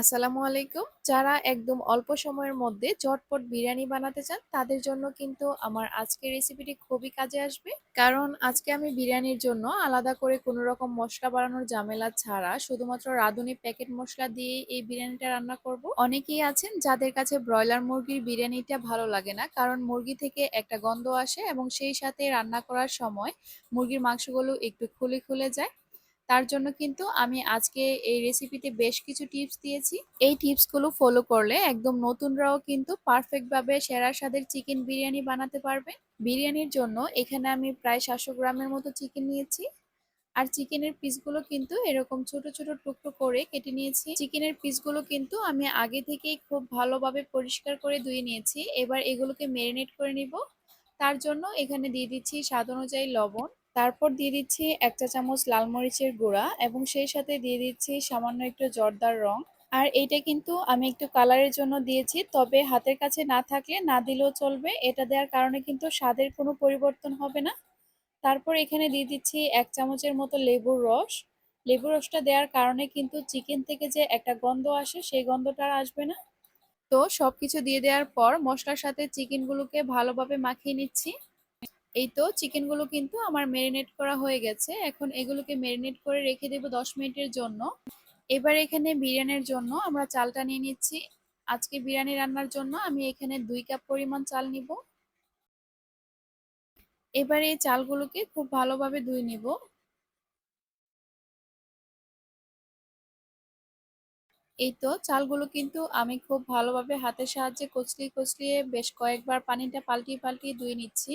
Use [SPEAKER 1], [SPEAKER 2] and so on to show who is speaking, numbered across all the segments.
[SPEAKER 1] আসসালামু আলাইকুম। যারা একদম অল্প সময়ের মধ্যে চটপট বিরিয়ানি বানাতে চান, তাদের জন্য কিন্তু আমার আজকের রেসিপিটি খুবই কাজে আসবে। কারণ আজকে আমি বিরিয়ানির জন্য আলাদা করে কোনো রকম মশলা বানানোর ঝামেলা ছাড়া শুধুমাত্র রাঁধুনি প্যাকেট মশলা দিয়ে এই বিরিয়ানিটা রান্না করব। অনেকেই আছেন যাদের কাছে ব্রয়লার মুরগির বিরিয়ানিটা ভালো লাগে না, কারণ মুরগি থেকে একটা গন্ধ আসে এবং সেই সাথে রান্না করার সময় মুরগির মাংসগুলো একটু খুলে খুলে যায়। তার জন্য কিন্তু আমি আজকে এই রেসিপিতে বেশ কিছু টিপস দিয়েছি। এই টিপসগুলো ফলো করলে একদম নতুনরাও কিন্তু পারফেক্টভাবে সেরা স্বাদের চিকেন বিরিয়ানি বানাতে পারবে। বিরিয়ানির জন্য এখানে আমি প্রায় সাতশো গ্রামের মতো চিকেন নিয়েছি। আর চিকেনের পিসগুলো কিন্তু এরকম ছোট ছোট টুকরো করে কেটে নিয়েছি। চিকেনের পিসগুলো কিন্তু আমি আগে থেকেই খুব ভালোভাবে পরিষ্কার করে ধুয়ে নিয়েছি। এবার এগুলোকে ম্যারিনেট করে নিব। তার জন্য এখানে দিয়ে দিচ্ছি স্বাদ অনুযায়ী লবণ। তারপর দিয়ে দিচ্ছি এক চা চামচ লাল মরিচের গুঁড়া এবং সেই সাথে দিয়ে দিচ্ছি সামান্য একটু জর্দার রং। আর এইটা কিন্তু আমি একটু কালারের জন্য দিয়েছি, তবে হাতের কাছে না থাকলে না দিলেও চলবে। এটা দেওয়ার কারণে কিন্তু স্বাদের কোনো পরিবর্তন হবে না। তারপর এখানে দিয়ে দিচ্ছি এক চামচের মতো লেবুর রস। লেবুর রসটা দেওয়ার কারণে কিন্তু চিকেন থেকে যে একটা গন্ধ আসে, সেই গন্ধটা আর আসবে না। তো সবকিছু দিয়ে দেওয়ার পর মশলার সাথে চিকেনগুলোকে ভালোভাবে মাখিয়ে নিচ্ছি। এই তো চিকেনগুলো কিন্তু আমার ম্যারিনেট করা হয়ে গেছে। এখন এগুলোকে ম্যারিনেট করে রেখে দেবো দশ মিনিটের জন্য। এবার এখানে বিরিয়ানির জন্য আমরা চালটা নিয়ে নিচ্ছি। আজকে বিরিয়ানি রান্নার জন্য আমি এখানে দুই কাপ পরিমাণ চাল নিব। এবার এই চালগুলোকে খুব ভালোভাবে ধুয়ে নিব। এই তো চালগুলো কিন্তু আমি খুব ভালোভাবে হাতের সাহায্যে কচলিয়ে কচলিয়ে বেশ কয়েকবার পানিটা পাল্টিয়ে পাল্টিয়ে ধুয়ে নিচ্ছি।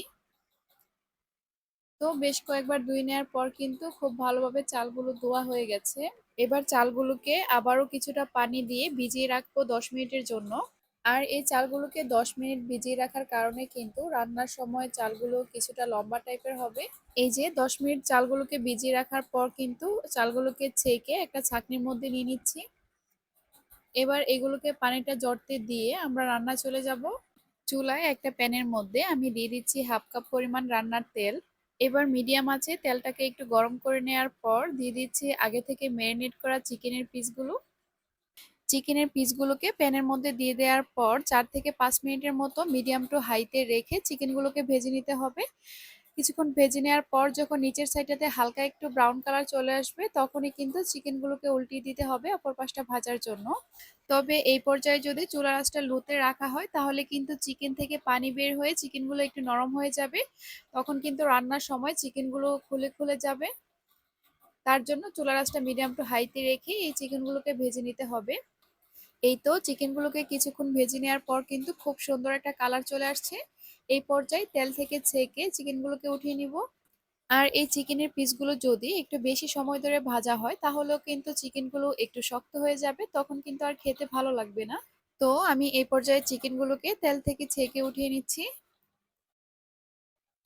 [SPEAKER 1] তো বেশ কয়েকবার ধুয়ে নেওয়ার পর কিন্তু খুব ভালোভাবে চালগুলো ধোয়া হয়ে গেছে। এবার চালগুলোকে আবারও কিছুটা পানি দিয়ে ভিজিয়ে রাখব দশ মিনিটের জন্য। আর এই চালগুলোকে দশ মিনিট ভিজিয়ে রাখার কারণে কিন্তু রান্নার সময় চালগুলো কিছুটা লম্বা টাইপের হবে। এই যে দশ মিনিট চালগুলোকে ভিজিয়ে রাখার পর কিন্তু চালগুলোকে ছেঁকে একটা ছাকনির মধ্যে নিয়ে নিচ্ছি। এবার এগুলোকে পানিটা জড়তে দিয়ে আমরা রান্না চলে যাব। চুলায় একটা প্যানের মধ্যে আমি দিয়ে দিচ্ছি হাফ কাপ পরিমাণ রান্নার তেল। এবার মিডিয়াম আছে, তেলটাকে একটু গরম করে নেওয়ার পর দিয়ে দিচ্ছি আগে থেকে ম্যারিনেট করা চিকেনের পিসগুলো। চিকেনের পিসগুলোকে প্যানের মধ্যে দিয়ে দেওয়ার পর চার থেকে পাঁচ মিনিটের মতো মিডিয়াম টু হাইতে রেখে চিকেনগুলোকে ভেজে নিতে হবে। কিছুক্ষণ ভেজে নেওয়ার পর যখন নিচের সাইডটাতে হালকা একটু ব্রাউন কালার চলে আসবে, তখনই কিন্তু চিকেনগুলোকে উল্টিয়ে দিতে হবে অপর পাশটা ভাজার জন্য। তবে এই পর্যায়ে যদি চুলা আঁচটা লুতে রাখা হয়, তাহলে কিন্তু চিকেন থেকে পানি বের হয়ে চিকেনগুলো একটু নরম হয়ে যাবে। তখন কিন্তু রান্নার সময় চিকেনগুলো খুলে খুলে যাবে। তার জন্য চুলা আঁচটা মিডিয়াম টু হাইতে রেখে এই চিকেনগুলোকে ভেজে নিতে হবে। এই তো চিকেনগুলোকে কিছুক্ষণ ভেজে নেওয়ার পর কিন্তু খুব সুন্দর একটা কালার চলে আসছে। এই পর্যায়ে তেল থেকে ছেঁকে চিকেনগুলোকে উঠিয়ে নিব। আর এই চিকেনের পিসগুলো যদি একটু বেশি সময় ধরে ভাজা হয়, তাহলেও কিন্তু চিকেনগুলো একটু শক্ত হয়ে যাবে, তখন কিন্তু আর খেতে ভালো লাগবে না। তো আমি এই পর্যায়ে চিকেনগুলোকে তেল থেকে ছেঁকে উঠিয়ে নিচ্ছি।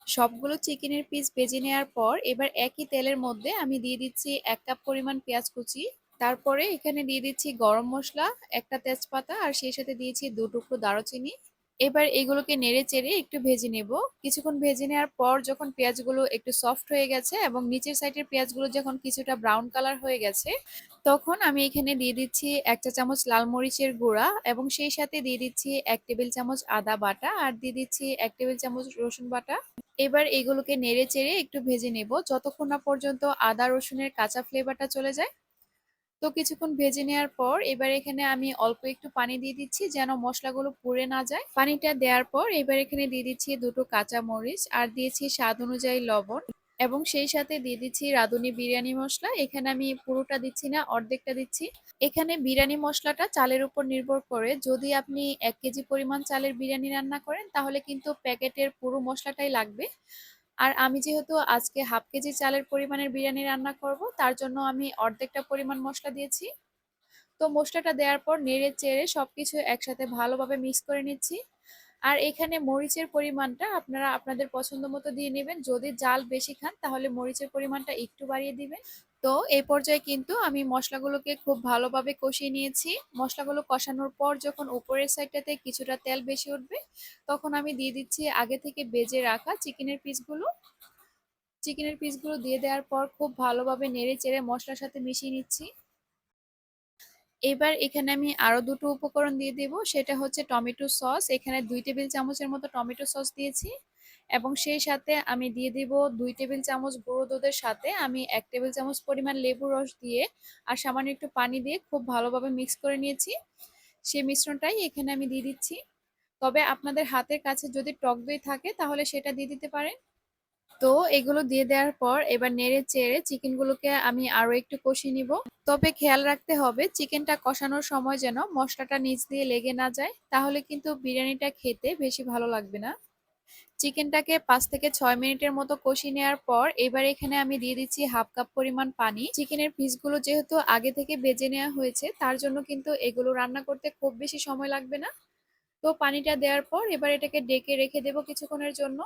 [SPEAKER 1] সবগুলো চিকেনের পিস ভেজে নেওয়ার পর এবার একই তেলের মধ্যে আমি দিয়ে দিচ্ছি এক কাপ পরিমাণ পেঁয়াজ কুচি। তারপরে এখানে দিয়ে দিচ্ছি গরম মশলা, একটা তেজপাতা, আর সেই সাথে দিয়েছি দু টুকরো দারুচিনি। এবার এগুলোকে নেড়ে চেড়ে একটু ভেজে নেব। কিছুক্ষণ ভেজে নেওয়ার পর যখন পেঁয়াজগুলো একটু সফট হয়ে গেছে এবং নিচের সাইডের পেঁয়াজগুলো যখন কিছুটা ব্রাউন কালার হয়ে গেছে, তখন আমি এখানে দিয়ে দিচ্ছি এক চা চামচ লাল মরিচের গুঁড়া এবং সেই সাথে দিয়ে দিচ্ছি এক টেবিল চামচ আদা বাটা আর দিয়ে দিচ্ছি এক টেবিল চামচ রসুন বাটা। এবার এগুলোকে নেড়ে চেড়ে একটু ভেজে নেব। যতক্ষণ না পর্যন্ত আদা রসুনের কাঁচা ফ্লেভারটা চলে যায় তো কিছুক্ষণ ভেজে নেওয়ার পর এবার এখানে আমি অল্প একটু পানি দিয়ে দিচ্ছি যেন মশলাগুলো পুড়ে না যায়। পানিটা দেওয়ার পর এবার এখানে দিয়ে দিচ্ছি দুটো কাঁচা মরিচ আর দিয়েছি স্বাদ অনুযায়ী লবণ এবং সেই সাথে দিয়ে দিচ্ছি রাঁধুনি বিরিয়ানি মশলা। এখানে আমি পুরোটা দিচ্ছি না, অর্ধেকটা দিচ্ছি। এখানে বিরিয়ানি মশলাটা চালের উপর নির্ভর করে যদি আপনি এক কেজি পরিমাণ চালের বিরিয়ানি রান্না করেন তাহলে কিন্তু প্যাকেটের পুরো মশলাটাই লাগবে। আর আমি যেহেতু আজকে হাফ কেজি চালের পরিমাণের বিরিয়ানি রান্না করব, তার জন্য আমি অর্ধেকটা পরিমাণ মশলা দিয়েছি। তো মশলাটা দেওয়ার পর নেড়ে চেড়ে সব কিছু একসাথে ভালোভাবে মিক্স করে নিচ্ছি। আর এখানে মরিচের পরিমাণটা আপনারা আপনাদের পছন্দ মতো দিয়ে নেবেন। যদি জাল বেশি খান, তাহলে মরিচের পরিমাণটা একটু বাড়িয়ে দিবেন। তো এই পর্যায়ে কিন্তু আমি মশলাগুলোকে খুব ভালোভাবে কষিয়ে নিয়েছি। মশলাগুলো কষানোর পর যখন উপরের সাইডটাতে কিছুটা তেল বেশি উঠবে, তখন আমি দিয়ে দিচ্ছি আগে থেকে বেজে রাখা চিকেনের পিসগুলো। চিকেনের পিসগুলো দিয়ে দেওয়ার পর খুব ভালোভাবে নেড়ে চেড়ে মশলার সাথে মিশিয়ে নিচ্ছি। এবার এখানে আমি আরও দুটো উপকরণ দিয়ে দেব, সেটা হচ্ছে টমেটো সস। এখানে দুই টেবিল চামচের মতো টমেটো সস দিয়েছি। এবং সেই সাথে আমি দিয়ে দিব দুই টেবিল চামচ গুঁড়ো দুধের সাথে আমি এক টেবিল চামচ পরিমাণ লেবু রস দিয়ে আর সামান্য একটু পানি দিয়ে খুব ভালোভাবে মিক্স করে নিয়েছি। সেই মিশ্রণটাই এখানে আমি দিয়ে দিচ্ছি। তবে আপনাদের হাতের কাছে যদি টক দই থাকে তাহলে সেটা দিয়ে দিতে পারেন। তো এগুলো দিয়ে দেওয়ার পর এবার নেড়ে চেড়ে চিকেনগুলোকে আমি আরও একটু কষিয়ে নিব। তবে খেয়াল রাখতে হবে চিকেনটা কষানোর সময় যেন মশলাটা নিচ দিয়ে লেগে না যায়, তাহলে কিন্তু বিরিয়ানিটা খেতে বেশি ভালো লাগবে না। চিকেনটাকে পাঁচ থেকে ছয় মিনিটের মতো কষিয়ে নেওয়ার পর এবার এখানে আমি দিয়ে দিচ্ছি হাফ কাপ পরিমাণ পানি। চিকেনের পিসগুলো যেহেতু আগে থেকে বেজে নেওয়া হয়েছে, তার জন্য কিন্তু এগুলো রান্না করতে খুব বেশি সময় লাগবে না। তো পানিটা দেওয়ার পর এবার এটাকে ডেকে রেখে দেবো কিছুক্ষণের জন্য।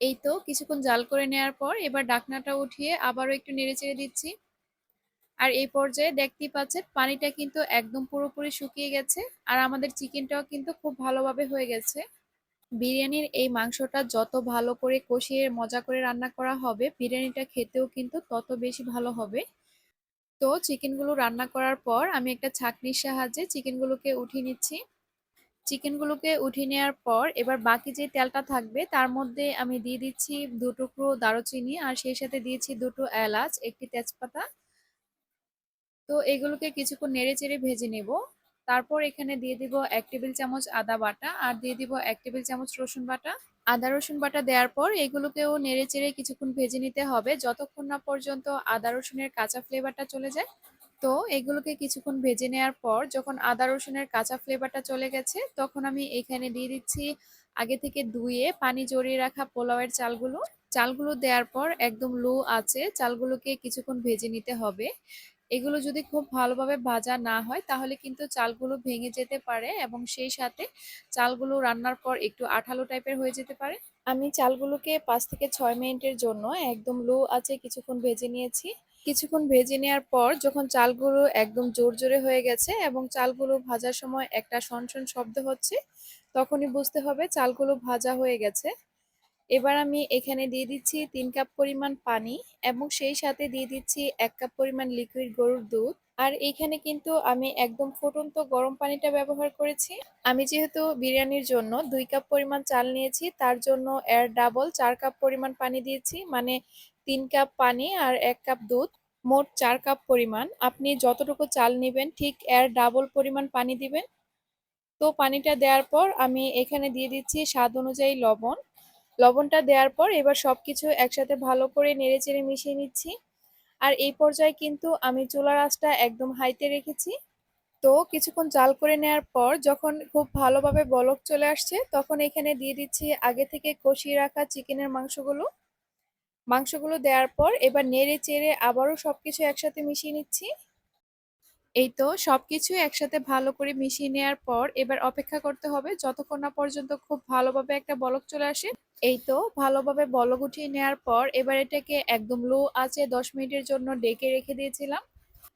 [SPEAKER 1] এই তো কিছুক্ষণ জাল করে নেওয়ার পর এবার ডাকনাটা উঠিয়ে আবারও একটু নেড়ে চেড়ে দিচ্ছি। আর এই পর্যায়ে দেখতেই পাচ্ছেন পানিটা কিন্তু একদম পুরোপুরি শুকিয়ে গেছে, আর আমাদের চিকেনটাও কিন্তু খুব ভালোভাবে হয়ে গেছে। বিরিয়ানির এই মাংসটা যত ভালো করে কষিয়ে মজা করে রান্না করা হবে, বিরিয়ানিটা খেতেও কিন্তু তত বেশি ভালো হবে। তো চিকেনগুলো রান্না করার পর আমি একটা ছাঁকনির সাহায্যে চিকেনগুলোকে উঠিয়ে নিচ্ছি। চিকেনগুলোকে উঠিয়ে নেওয়ার পর এবার বাকি যে তেলটা থাকবে তার মধ্যে আমি দিয়ে দিচ্ছি দু টুকরো দারুচিনি আর সেই সাথে দিয়েছি দুটো এলাচ, একটি তেজপাতা। তো এগুলোকে কিছুক্ষণ নেড়ে চেড়ে ভেজে নেব। তারপর এখানে দিয়ে দিব এক টেবিল চামচ আদা বাটা আর দিয়ে দিব এক টেবিল চামচ রসুন বাটা। আদা রসুন বাটা দেওয়ার পর এগুলোকেও নেড়ে চেড়ে কিছুক্ষণ ভেজে নিতে হবে। যতক্ষণ না পর্যন্ত আদা রসুনের কাঁচা ফ্লেভারটা চলে যায়, তো এগুলোকে কিছুক্ষণ ভেজে নেওয়ার পর যখন আদা রসুনের কাঁচা ফ্লেভারটা চলে গেছে, তখন আমি এখানে দিয়ে দিচ্ছি আগে থেকে ধুয়ে পানি জড়িয়ে রাখা পোলাওয়ের চালগুলো। চালগুলো দেওয়ার পর একদম লো আছে চালগুলোকে কিছুক্ষণ ভেজে নিতে হবে। এগুলো যদি খুব ভালোভাবে ভাজা না হয়, তাহলে কিন্তু চালগুলো ভেঙে যেতে পারে এবং সেই সাথে চালগুলো রান্নার পর একটু আঠালো টাইপের হয়ে যেতে পারে। আমি চালগুলোকে পাঁচ থেকে ছয় মিনিটের জন্য একদম লো আছে কিছুক্ষণ ভেজে নিয়েছি। কিছুক্ষণ ভেজে নেওয়ার পর যখন চালগুলো একদম জোর জোরে হয়ে গেছে এবং চালগুলো ভাজার সময় একটা সনসন শব্দ হচ্ছে, তখনই বুঝতে হবে চালগুলো ভাজা হয়ে গেছে। এবার আমি এখানে দিয়ে দিচ্ছি তিন কাপ পরিমাণ পানি এবং সেই সাথে দিয়ে দিচ্ছি এক কাপ পরিমাণ লিকুইড গরুর দুধ। আর এইখানে কিন্তু আমি একদম ফুটন্ত গরম পানিটা ব্যবহার করেছি। আমি যেহেতু বিরিয়ানির জন্য দুই কাপ পরিমাণ চাল নিয়েছি, তার জন্য এর ডাবল চার কাপ পরিমাণ পানি দিয়েছি মানে তিন কাপ পানি আর এক কাপ দুধ, মোট চার কাপ পরিমাণ। আপনি যতটুকু চাল নেবেন, ঠিক এর ডাবল পরিমাণ পানি দিবেন। তো পানিটা দেওয়ার পর আমি এখানে দিয়ে দিচ্ছি স্বাদ অনুযায়ী লবণ। লবণটা দেওয়ার পর এবার সব কিছু একসাথে ভালো করে নেড়েচেড়ে মিশিয়ে নিচ্ছি। আর এই পর্যায়ে কিন্তু আমি চুলার আঁচটা একদম হাইতে রেখেছি। তো কিছুক্ষণ জাল করে নেওয়ার পর যখন খুব ভালোভাবে বলক চলে আসছে, তখন এখানে দিয়ে দিচ্ছি আগে থেকে কষিয়ে রাখা চিকেনের মাংসগুলো। মাংসগুলো দেওয়ার পর এবার নেড়ে চেড়ে আবারও সব কিছু একসাথে মিশিয়ে নিচ্ছি। এই তো সবকিছু একসাথে ভালো করে মিশিয়ে নেওয়ার পর এবার অপেক্ষা করতে হবে যতক্ষণ না পর্যন্ত খুব ভালোভাবে একটা বলক চলে আসে। এই তো, ভালোভাবে বলক উঠিয়ে নেওয়ার পর এবার এটাকে একদম লো আছে দশ মিনিটের জন্য ডেকে রেখে দিয়েছিলাম।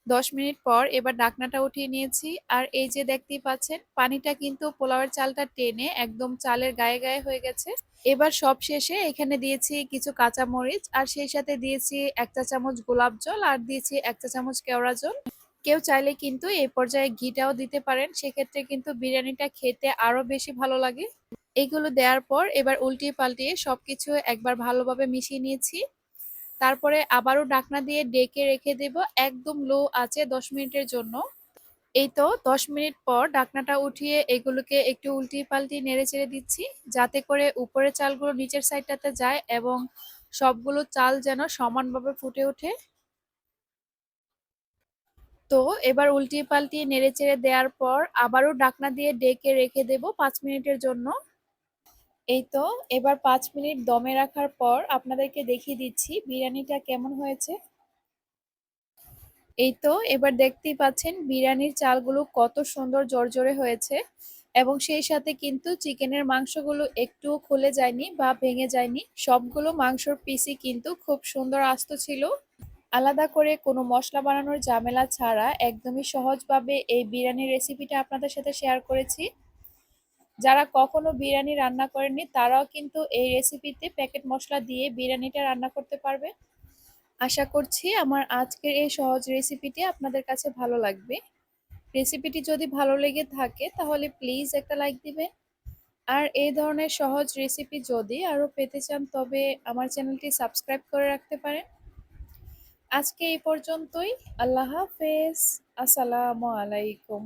[SPEAKER 1] দশ মিনিট পর এবার ডাকনাটা উঠিয়ে নিয়েছি। আর এই যে দেখতেই পাচ্ছেন, পানিটা কিন্তু পোলাওয়ের চালটা টেনে একদম চালের গায়ে গায়ে হয়ে গেছে। এবার সব শেষে এখানে দিয়েছি কিছু কাঁচা মরিচ আর সেই সাথে দিয়েছি এক চা চামচ গোলাপ জল আর দিয়েছি এক চা চামচ কেওড়া জল। কেউ চাইলে কিন্তু এই পর্যায়ে ঘিটাও দিতে পারেন, সেক্ষেত্রে কিন্তু বিরিয়ানিটা খেতে আরও বেশি ভালো লাগে। এইগুলো দেওয়ার পর এবার উল্টিয়ে পাল্টিয়ে সবকিছু একবার ভালোভাবে মিশিয়ে নিয়েছি। তারপরে আবারও ডাকনা দিয়ে ডেকে রেখে দেব একদম লো আছে দশ মিনিটের জন্য। এই তো দশ মিনিট পর ডাকনাটা উঠিয়ে এগুলোকে একটু উল্টিয়ে পাল্টিয়ে নেড়ে চেড়ে দিচ্ছি, যাতে করে উপরের চালগুলো নিচের সাইডটাতে যায় এবং সবগুলো চাল যেন সমানভাবে ফুটে ওঠে। তো এবার উল্টিয়ে পাল্টিয়ে নেড়ে চেড়ে দেওয়ার পর আবারও ডাকনা দিয়ে ডেকে রেখে দেব পাঁচ মিনিটের জন্য। এই তো, এবার পাঁচ মিনিট দমে রাখার পর আপনাদেরকে দেখিয়ে দিচ্ছি বিরিয়ানিটা কেমন হয়েছে। এই তো, এবার দেখতেই পাচ্ছেন বিরিয়ানির চালগুলো কত সুন্দর জর্জরে হয়েছে এবং সেই সাথে কিন্তু চিকেনের মাংসগুলো একটু খুলে যায়নি বা ভেঙে যায়নি। সবগুলো মাংসর পিসি কিন্তু খুব সুন্দর আস্ত ছিল। আলাদা করে কোনো মশলা বানানোর ঝামেলা ছাড়া একদমই সহজভাবে এই বিরিয়ানির রেসিপিটা আপনাদের সাথে শেয়ার করেছি। যারা কখনো বিরিয়ানি রান্না করেননি, তারাও কিন্তু এই রেসিপিতে প্যাকেট মশলা দিয়ে বিরিয়ানিটা রান্না করতে পারবে। আশা করছি আমার আজকের এই সহজ রেসিপিটি আপনাদের কাছে ভালো লাগবে। রেসিপিটি যদি ভালো লেগে থাকে, তাহলে প্লিজ একটা লাইক দিবেন। আর এই ধরনের সহজ রেসিপি যদি আরও পেতে চান, তবে আমার চ্যানেলটি সাবস্ক্রাইব করে রাখতে পারেন। আজকে এই পর্যন্তই। আল্লাহ হাফেজ। আসসালামু আলাইকুম।